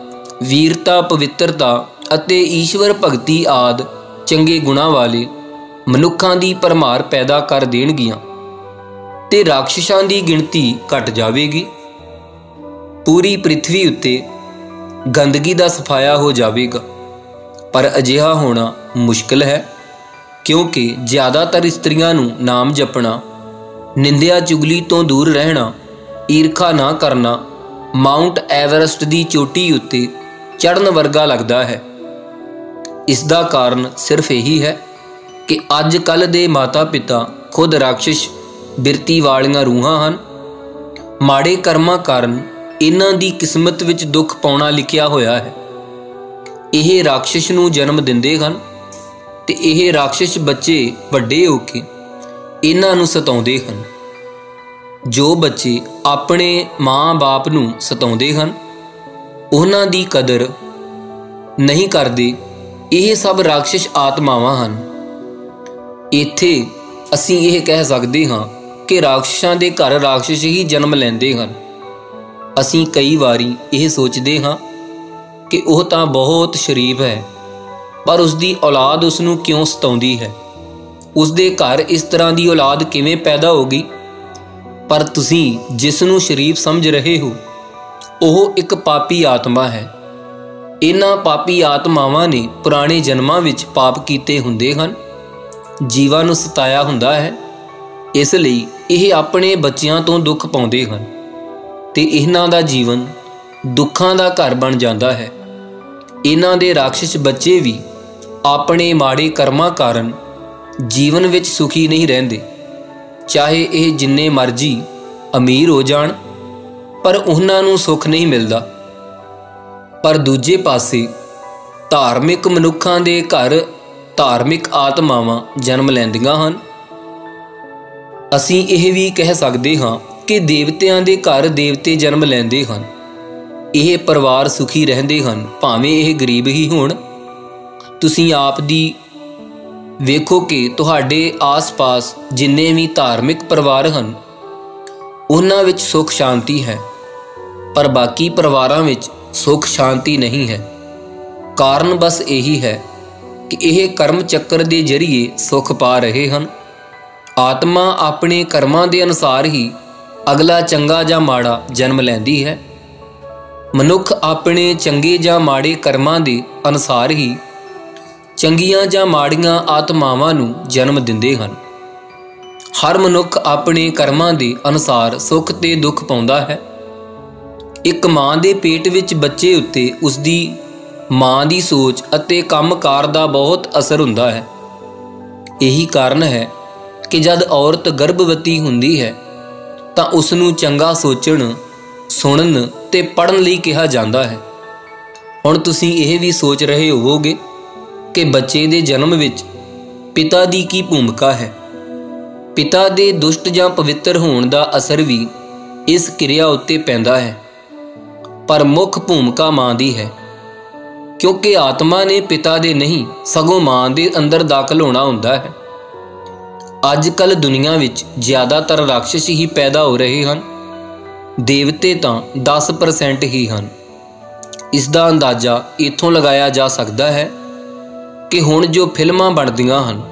ਵੀਰਤਾ, ਪਵਿੱਤਰਤਾ ਅਤੇ ਈਸ਼ਵਰ ਭਗਤੀ ਆਦ ਚੰਗੇ ਗੁਣਾਂ ਵਾਲੇ ਮਨੁੱਖਾਂ ਦੀ ਪਰਮਾਰ ਪੈਦਾ ਕਰ ਦੇਣਗੀਆਂ ਤੇ ਰਾਖਸ਼ਾਂ ਦੀ ਗਿਣਤੀ ਘਟ ਜਾਵੇਗੀ। ਪੂਰੀ ਪ੍ਰithvi ਉੱਤੇ ਗੰਦਗੀ ਦਾ ਸਫਾਇਆ ਹੋ ਜਾਵੇਗਾ। ਪਰ ਅਜਿਹਾ ਹੋਣਾ ਮੁਸ਼ਕਲ ਹੈ, ਕਿਉਂਕਿ ਜ਼ਿਆਦਾਤਰ ਇਸਤਰੀਆਂ ਨੂੰ ਨਾਮ ਜਪਣਾ, ਨਿੰਦਿਆ ਚੁਗਲੀ ਤੋਂ ਦੂਰ ਰਹਿਣਾ, ਈਰਖਾ ਨਾ ਕਰਨਾ ਮਾਉਂਟ ਐਵਰੈਸਟ ਦੀ ਚੋਟੀ ਉੱਤੇ ਚੜਨ ਵਰਗਾ ਲੱਗਦਾ ਹੈ। ਇਸ ਦਾ ਕਾਰਨ ਸਿਰਫ ਇਹੀ ਹੈ ਕਿ ਅੱਜ ਕੱਲ ਦੇ ਮਾਤਾ-ਪਿਤਾ ਖੁਦ ਰਾਖਸ਼ ਬਿਰਤੀ ਵਾਲੀਆਂ ਰੂਹਾਂ ਹਨ। ਮਾੜੇ ਕਰਮਾਂ ਕਾਰਨ ਇਹਨਾਂ ਦੀ ਕਿਸਮਤ ਵਿੱਚ ਦੁੱਖ ਪਾਉਣਾ ਲਿਖਿਆ ਹੋਇਆ ਹੈ। ਇਹ ਰਾਖਸ਼ ਨੂੰ ਜਨਮ ਦਿੰਦੇ ਹਨ ਤੇ ਇਹ ਰਾਖਸ਼ ਬੱਚੇ ਵੱਡੇ ਹੋ ਕੇ ਇਹਨਾਂ ਨੂੰ ਸਤਾਉਂਦੇ ਹਨ। ਜੋ ਬੱਚੇ ਆਪਣੇ ਮਾਂ-ਬਾਪ ਨੂੰ ਸਤਾਉਂਦੇ ਹਨ ਉਹਨਾਂ ਦੀ ਕਦਰ ਨਹੀਂ ਕਰਦੇ, ਇਹ ਸਭ ਰਾਖਸ਼ ਆਤਮਾਵਾਂ ਹਨ। ਇੱਥੇ ਅਸੀਂ ਇਹ ਕਹਿ ਸਕਦੇ ਹਾਂ ਕਿ ਰਾਖਸ਼ਾਂ ਦੇ ਘਰ ਰਾਖਸ਼ ਹੀ ਜਨਮ ਲੈਂਦੇ ਹਨ। ਅਸੀਂ ਕਈ ਵਾਰੀ ਇਹ ਸੋਚਦੇ ਹਾਂ ਕਿ ਉਹ ਤਾਂ ਬਹੁਤ ਸ਼ਰੀਫ ਹੈ, ਪਰ ਉਸ ਦੀ ਔਲਾਦ ਉਸ ਨੂੰ ਕਿਉਂ ਸਤਾਉਂਦੀ ਹੈ? ਉਸ ਦੇ ਘਰ ਇਸ ਤਰ੍ਹਾਂ ਦੀ ਔਲਾਦ ਕਿਵੇਂ ਪੈਦਾ ਹੋ ਗਈ? ਪਰ ਤੁਸੀਂ ਜਿਸ ਨੂੰ ਸ਼ਰੀਫ ਸਮਝ ਰਹੇ ਹੋ ਉਹ ਇੱਕ ਪਾਪੀ ਆਤਮਾ ਹੈ। ਇਹਨਾਂ ਪਾਪੀ ਆਤਮਾਵਾਂ ਨੇ ਪੁਰਾਣੇ ਜਨਮਾਂ ਵਿੱਚ ਪਾਪ ਕੀਤੇ ਹੁੰਦੇ ਹਨ। ਜੀਵਾਂ ਨੂੰ ਸਤਾਇਆ ਹੁੰਦਾ ਹੈ। ਇਸ ਲਈ ਇਹ ਆਪਣੇ ਬੱਚਿਆਂ ਤੋਂ ਦੁੱਖ ਪਾਉਂਦੇ ਹਨ ਤੇ ਇਹਨਾਂ ਦਾ ਜੀਵਨ ਦੁੱਖਾਂ ਦਾ ਘਰ ਬਣ ਜਾਂਦਾ ਹੈ। ਇਹਨਾਂ ਦੇ ਰਾਖਸ਼ ਬੱਚੇ ਵੀ ਆਪਣੇ ਮਾੜੇ ਕਰਮਾਂ ਕਾਰਨ ਜੀਵਨ ਵਿੱਚ ਸੁਖੀ ਨਹੀਂ ਰਹਿੰਦੇ। ਚਾਹੇ ਇਹ ਜਿੰਨੇ ਮਰਜ਼ੀ ਅਮੀਰ ਹੋ ਜਾਣ ਪਰ ਉਹਨਾਂ ਨੂੰ ਸੁੱਖ ਨਹੀਂ ਮਿਲਦਾ। ਪਰ ਦੂਜੇ ਪਾਸੇ ਧਾਰਮਿਕ ਮਨੁੱਖਾਂ ਦੇ ਘਰ ਧਾਰਮਿਕ ਆਤਮਾਵਾਂ ਜਨਮ ਲੈਂਦੀਆਂ ਹਨ। ਅਸੀਂ ਇਹ ਵੀ ਕਹਿ ਸਕਦੇ ਹਾਂ ਕਿ ਦੇਵਤਿਆਂ ਦੇ ਘਰ ਦੇਵਤੇ ਜਨਮ ਲੈਂਦੇ ਹਨ। ਇਹ ਪਰਿਵਾਰ ਸੁਖੀ ਰਹਿੰਦੇ ਹਨ, ਭਾਵੇਂ ਇਹ ਗਰੀਬ ਹੀ ਹੋਣ। ਤੁਸੀਂ ਆਪ ਦੀ ਵੇਖੋ ਕਿ ਤੁਹਾਡੇ ਆਸ-ਪਾਸ ਜਿੰਨੇ ਵੀ ਧਾਰਮਿਕ ਪਰਿਵਾਰ ਹਨ, ਉਹਨਾਂ ਵਿੱਚ ਸੁਖ ਸ਼ਾਂਤੀ ਹੈ। ਪਰ ਬਾਕੀ ਪਰਿਵਾਰਾਂ ਵਿੱਚ ਸੁਖ ਸ਼ਾਂਤੀ ਨਹੀਂ ਹੈ। ਕਾਰਨ ਬਸ ਇਹੀ ਹੈ ਕਿ ਇਹ ਕਰਮ ਚੱਕਰ ਦੇ ਜ਼ਰੀਏ ਸੁਖ ਪਾ ਰਹੇ ਹਨ। ਆਤਮਾ ਆਪਣੇ ਕਰਮਾਂ ਦੇ ਅਨੁਸਾਰ ਹੀ ਅਗਲਾ ਚੰਗਾ ਜਾਂ ਮਾੜਾ ਜਨਮ ਲੈਂਦੀ ਹੈ। ਮਨੁੱਖ ਆਪਣੇ ਚੰਗੇ ਜਾਂ ਮਾੜੇ ਕਰਮਾਂ ਦੇ ਅਨੁਸਾਰ ਹੀ ਚੰਗੀਆਂ ਜਾਂ ਮਾੜੀਆਂ ਆਤਮਾਵਾਂ ਨੂੰ ਜਨਮ ਦਿੰਦੇ ਹਨ। ਹਰ ਮਨੁੱਖ ਆਪਣੇ ਕਰਮਾਂ ਦੇ ਅਨੁਸਾਰ ਸੁੱਖ ਤੇ ਦੁੱਖ ਪਾਉਂਦਾ ਹੈ। ਇੱਕ ਮਾਂ ਦੇ ਪੇਟ ਵਿੱਚ ਬੱਚੇ ਉੱਤੇ ਉਸ ਦੀ ਮਾਂ ਦੀ ਸੋਚ ਅਤੇ ਕੰਮਕਾਰ ਦਾ ਬਹੁਤ ਅਸਰ ਹੁੰਦਾ ਹੈ। ਇਹੀ ਕਾਰਨ ਹੈ ਕਿ ਜਦ ਔਰਤ ਗਰਭਵਤੀ ਹੁੰਦੀ ਹੈ, ਤਾਂ ਉਸ ਨੂੰ ਚੰਗਾ ਸੋਚਣ, ਸੁਣਨ ਤੇ ਪੜਨ ਲਈ ਕਿਹਾ ਜਾਂਦਾ ਹੈ। ਹੁਣ ਤੁਸੀਂ ਇਹ ਵੀ ਸੋਚ ਰਹੇ ਹੋਵੋਗੇ ਕਿ ਬੱਚੇ ਦੇ ਜਨਮ ਵਿੱਚ ਪਿਤਾ ਦੀ ਕੀ ਭੂਮਿਕਾ ਹੈ। ਪਿਤਾ ਦੇ ਦੁਸ਼ਟ ਜਾਂ ਪਵਿੱਤਰ ਹੋਣ ਦਾ ਅਸਰ ਵੀ ਇਸ ਕਿਰਿਆ ਉੱਤੇ ਪੈਂਦਾ ਹੈ। ਪ੍ਰਮੁੱਖ ਭੂਮਿਕਾ ਮਾਂ ਦੀ ਹੈ। ਕਿਉਂਕਿ ਆਤਮਾ ਨੇ ਪਿਤਾ ਦੇ ਨਹੀਂ, ਸਗੋਂ ਮਾਂ ਦੇ ਅੰਦਰ ਦਾਖਲ ਹੋਣਾ ਹੁੰਦਾ ਹੈ। ਅੱਜ ਕੱਲ ਦੁਨੀਆ ਵਿੱਚ ਜ਼ਿਆਦਾਤਰ ਰਾਖਸ਼ ਹੀ ਪੈਦਾ ਹੋ ਰਹੇ ਹਨ। ਦੇਵਤੇ ਤਾਂ 10% ਹੀ ਹਨ। ਇਸ ਦਾ ਅੰਦਾਜ਼ਾ ਇਥੋਂ ਲਗਾਇਆ ਜਾ ਸਕਦਾ ਹੈ ਕਿ ਹੁਣ ਜੋ ਫਿਲਮਾਂ ਬਣਦੀਆਂ ਹਨ,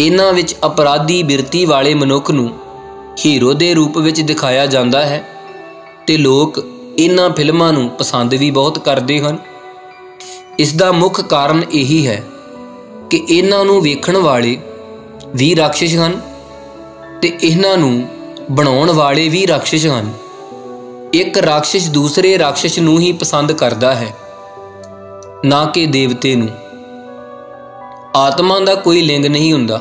ਇਹਨਾਂ ਵਿੱਚ ਅਪਰਾਧੀ ਬਿਰਤੀ ਵਾਲੇ ਮਨੁੱਖ ਨੂੰ ਹੀਰੋ ਦੇ ਰੂਪ ਵਿੱਚ ਦਿਖਾਇਆ ਜਾਂਦਾ ਹੈ ਤੇ ਲੋਕ ਇਹਨਾਂ ਫਿਲਮਾਂ ਨੂੰ ਪਸੰਦ ਵੀ ਬਹੁਤ ਕਰਦੇ ਹਨ। ਇਸ ਦਾ ਮੁੱਖ ਕਾਰਨ ਇਹੀ ਹੈ ਕਿ ਇਹਨਾਂ ਨੂੰ ਵੇਖਣ ਵਾਲੇ ਵੀ ਰਾਖਸ਼ ਹਨ ਤੇ ਇਹਨਾਂ ਨੂੰ ਬਣਾਉਣ ਵਾਲੇ ਵੀ ਰਾਖਸ਼ ਹਨ। ਇੱਕ ਰਾਖਸ਼ ਦੂਸਰੇ ਰਾਖਸ਼ ਨੂੰ ਹੀ ਪਸੰਦ ਕਰਦਾ ਹੈ। ਨਾ ਕਿ ਦੇਵਤੇ ਨੂੰ। ਆਤਮਾ ਦਾ ਕੋਈ ਲਿੰਗ ਨਹੀਂ ਹੁੰਦਾ।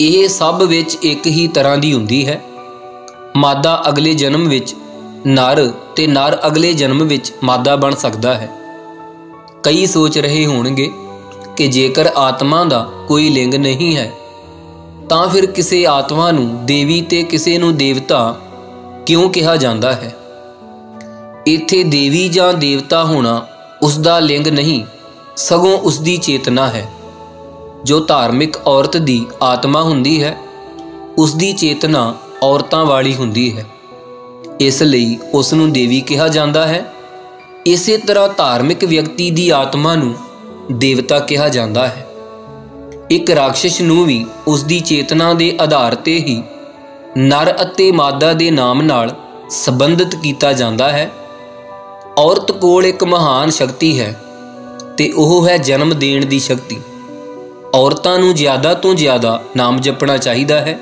ਇਹ ਸਭ ਵਿੱਚ ਇੱਕ ਹੀ ਤਰ੍ਹਾਂ ਦੀ ਹੁੰਦੀ ਹੈ। ਮਾਦਾ ਅਗਲੇ ਜਨਮ ਵਿੱਚ ਨਰ ਤੇ ਨਰ ਅਗਲੇ ਜਨਮ ਵਿੱਚ ਮਾਦਾ ਬਣ ਸਕਦਾ ਹੈ। ਕਈ ਸੋਚ ਰਹੇ ਹੋਣਗੇ ਕਿ ਜੇਕਰ ਆਤਮਾ ਦਾ ਕੋਈ ਲਿੰਗ ਨਹੀਂ ਹੈ, ਤਾਂ ਫਿਰ ਕਿਸੇ ਆਤਮਾ ਨੂੰ ਦੇਵੀ ਤੇ ਕਿਸੇ ਨੂੰ ਦੇਵਤਾ ਕਿਉਂ ਕਿਹਾ ਜਾਂਦਾ ਹੈ? ਇੱਥੇ ਦੇਵੀ ਜਾਂ ਦੇਵਤਾ ਹੋਣਾ ਉਸ ਦਾ ਲਿੰਗ ਨਹੀਂ, ਸਗੋਂ ਉਸ ਦੀ ਚੇਤਨਾ ਹੈ। ਜੋ ਧਾਰਮਿਕ ਔਰਤ ਦੀ ਆਤਮਾ ਹੁੰਦੀ ਹੈ, ਉਸ ਦੀ ਚੇਤਨਾ ਔਰਤਾਂ ਵਾਲੀ ਹੁੰਦੀ ਹੈ। ਇਸ ਲਈ ਉਸ ਨੂੰ ਦੇਵੀ ਕਿਹਾ ਜਾਂਦਾ ਹੈ। ਇਸੇ ਤਰ੍ਹਾਂ ਧਾਰਮਿਕ ਵਿਅਕਤੀ ਦੀ ਆਤਮਾ ਨੂੰ ਦੇਵਤਾ ਕਿਹਾ ਜਾਂਦਾ ਹੈ। ਇੱਕ ਰਾਖਸ਼ ਨੂੰ ਵੀ ਉਸ ਦੀ ਚੇਤਨਾ ਦੇ ਆਧਾਰ ਤੇ ਹੀ ਨਰ ਅਤੇ ਮਾਦਾ ਦੇ ਨਾਮ ਨਾਲ ਸੰਬੰਧਿਤ ਕੀਤਾ ਜਾਂਦਾ ਹੈ। ਔਰਤ ਕੋਲ ਇੱਕ ਮਹਾਨ ਸ਼ਕਤੀ ਹੈ ਤੇ ਉਹ ਹੈ ਜਨਮ ਦੇਣ ਦੀ ਸ਼ਕਤੀ। ਔਰਤਾਂ ਨੂੰ ਜ਼ਿਆਦਾ ਤੋਂ ਜ਼ਿਆਦਾ ਨਾਮ ਜਪਣਾ ਚਾਹੀਦਾ ਹੈ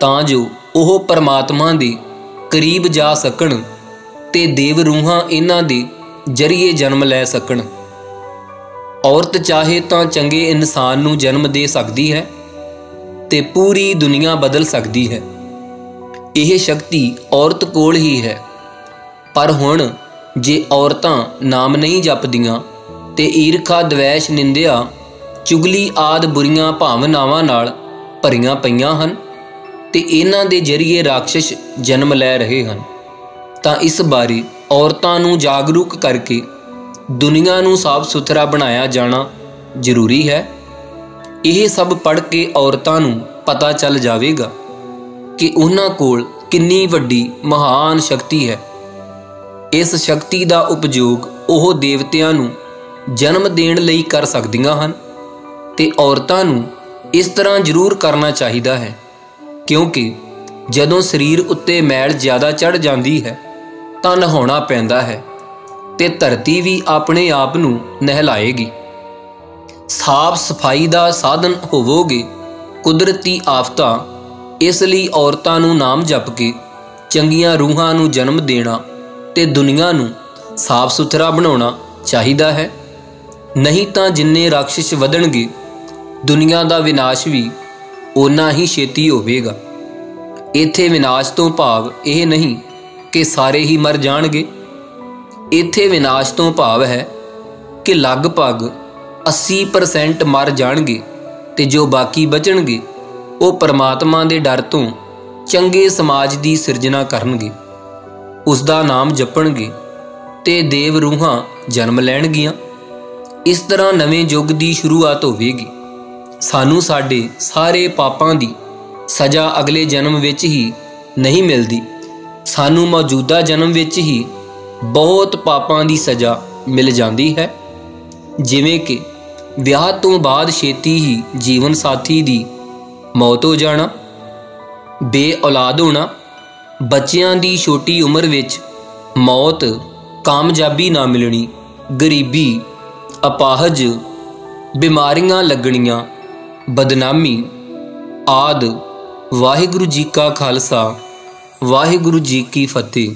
ਤਾਂ ਜੋ ਉਹ ਪਰਮਾਤਮਾ ਦੇ ਕਰੀਬ ਜਾ ਸਕਣ ਤੇ ਦੇਵ ਰੂਹਾਂ ਇਹਨਾਂ ਦੇ ਜਰੀਏ ਜਨਮ ਲੈ ਸਕਣ। ਔਰਤ ਚਾਹੇ ਤਾਂ ਚੰਗੇ ਇਨਸਾਨ ਨੂੰ ਜਨਮ ਦੇ ਸਕਦੀ ਹੈ ਤੇ ਪੂਰੀ ਦੁਨੀਆ ਬਦਲ ਸਕਦੀ ਹੈ। ਇਹ ਸ਼ਕਤੀ ਔਰਤ ਕੋਲ ਹੀ ਹੈ। ਪਰ ਹੁਣ ਜੇ ਔਰਤਾਂ ਨਾਮ ਨਹੀਂ ਜਪਦੀਆਂ ਤੇ ਈਰਖਾ, ਦਵੈਸ਼, ਨਿੰਦਿਆ, ਚੁਗਲੀ ਆਦ ਬੁਰੀਆਂ ਭਾਵਨਾਵਾਂ ਨਾਲ ਭਰੀਆਂ ਪਈਆਂ ਹਨ ਤੇ ਇਹਨਾਂ ਦੇ ਜ਼ਰੀਏ ਰਾਖਸ਼ ਜਨਮ ਲੈ ਰਹੇ ਹਨ। ਤਾਂ ਇਸ ਬਾਰੇ ਔਰਤਾਂ ਨੂੰ ਜਾਗਰੂਕ ਕਰਕੇ ਦੁਨੀਆ ਨੂੰ ਸਾਫ਼ ਸੁਥਰਾ ਬਣਾਇਆ ਜਾਣਾ ਜ਼ਰੂਰੀ ਹੈ। ਇਹ ਸਭ ਪੜ੍ਹ ਕੇ ਔਰਤਾਂ ਨੂੰ ਪਤਾ ਚੱਲ ਜਾਵੇਗਾ ਕਿ ਉਹਨਾਂ ਕੋਲ ਕਿੰਨੀ ਵੱਡੀ ਮਹਾਨ ਸ਼ਕਤੀ ਹੈ। ਇਸ ਸ਼ਕਤੀ ਦਾ ਉਪਯੋਗ ਉਹ ਦੇਵਤਿਆਂ ਨੂੰ ਜਨਮ ਦੇਣ ਲਈ ਕਰ ਸਕਦੀਆਂ ਹਨ ਤੇ ਔਰਤਾਂ ਨੂੰ ਇਸ ਤਰ੍ਹਾਂ ਜ਼ਰੂਰ ਕਰਨਾ ਚਾਹੀਦਾ ਹੈ ਕਿਉਂਕਿ ਜਦੋਂ ਸਰੀਰ ਉੱਤੇ ਮੈਲ ਜ਼ਿਆਦਾ ਚੜ ਜਾਂਦੀ ਹੈ, ਤਾਂ ਨਹਾਉਣਾ ਪੈਂਦਾ ਹੈ ਤੇ ਧਰਤੀ ਵੀ ਆਪਣੇ ਆਪ ਨੂੰ ਨਹਿਲਾਏਗੀ। ਸਾਫ਼ ਸਫ਼ਾਈ ਦਾ ਸਾਧਨ ਹੋਵੋਗੇ, ਕੁਦਰਤੀ ਆਫਤਾਂ ਇਸ ਲਈ ਔਰਤਾਂ ਨੂੰ ਨਾਮ ਜਪ ਕੇ ਚੰਗੀਆਂ ਰੂਹਾਂ ਨੂੰ ਜਨਮ ਦੇਣਾ ਤੇ ਦੁਨੀਆ ਨੂੰ ਸਾਫ਼ ਸੁਥਰਾ ਬਣਾਉਣਾ ਚਾਹੀਦਾ ਹੈ। ਨਹੀਂ ਤਾਂ ਜਿੰਨੇ ਰਾਖਸ਼ ਵਧਣਗੇ, ਦੁਨੀਆ ਦਾ ਵਿਨਾਸ਼ ਵੀ ਓਨਾ ਹੀ ਛੇਤੀ ਹੋਵੇਗਾ। ਇੱਥੇ ਵਿਨਾਸ਼ ਤੋਂ ਭਾਵ ਇਹ ਨਹੀਂ ਕਿ ਸਾਰੇ ਹੀ ਮਰ ਜਾਣਗੇ। ਇੱਥੇ ਵਿਨਾਸ਼ ਤੋਂ ਭਾਵ ਹੈ ਕਿ ਲਗਭਗ 80% ਮਰ ਜਾਣਗੇ ਤੇ ਜੋ ਬਾਕੀ ਬਚਣਗੇ, ਉਹ ਪਰਮਾਤਮਾ ਦੇ ਡਰ ਤੋਂ ਚੰਗੇ ਸਮਾਜ ਦੀ ਸਿਰਜਣਾ ਕਰਨਗੇ। ਉਸ ਦਾ ਨਾਮ ਜਪਣਗੇ ਤੇ ਦੇਵ ਰੂਹਾਂ ਜਨਮ ਲੈਣਗੀਆਂ। ਇਸ ਤਰ੍ਹਾਂ ਨਵੇਂ ਯੁੱਗ ਦੀ ਸ਼ੁਰੂਆਤ ਹੋਵੇਗੀ। ਸਾਨੂੰ ਸਾਡੇ ਸਾਰੇ ਪਾਪਾਂ ਦੀ ਸਜ਼ਾ ਅਗਲੇ ਜਨਮ ਵਿੱਚ ਹੀ ਨਹੀਂ ਮਿਲਦੀ। ਸਾਨੂੰ ਮੌਜੂਦਾ ਜਨਮ ਵਿੱਚ ਹੀ ਬਹੁਤ ਪਾਪਾਂ ਦੀ ਸਜ਼ਾ ਮਿਲ ਜਾਂਦੀ ਹੈ। ਜਿਵੇਂ ਕਿ ਵਿਆਹ ਤੋਂ ਬਾਅਦ ਛੇਤੀ ਹੀ ਜੀਵਨ ਸਾਥੀ ਦੀ ਮੌਤ ਹੋ ਜਾਣਾ, ਬੇਔਲਾਦ ਹੋਣਾ, ਬੱਚਿਆਂ ਦੀ ਛੋਟੀ ਉਮਰ ਵਿੱਚ ਮੌਤ ਕਾਮਯਾਬੀ ਨਾ ਮਿਲਣੀ, ਗਰੀਬੀ, ਅਪਾਹਜ, ਬਿਮਾਰੀਆਂ ਲੱਗਣੀਆਂ ਬਦਨਾਮੀ ਆਦ। ਵਾਹਿਗੁਰੂ ਜੀ ਕਾ ਖਾਲਸਾ ਵਾਹਿਗੁਰੂ ਜੀ ਕੀ ਫਤਿਹ।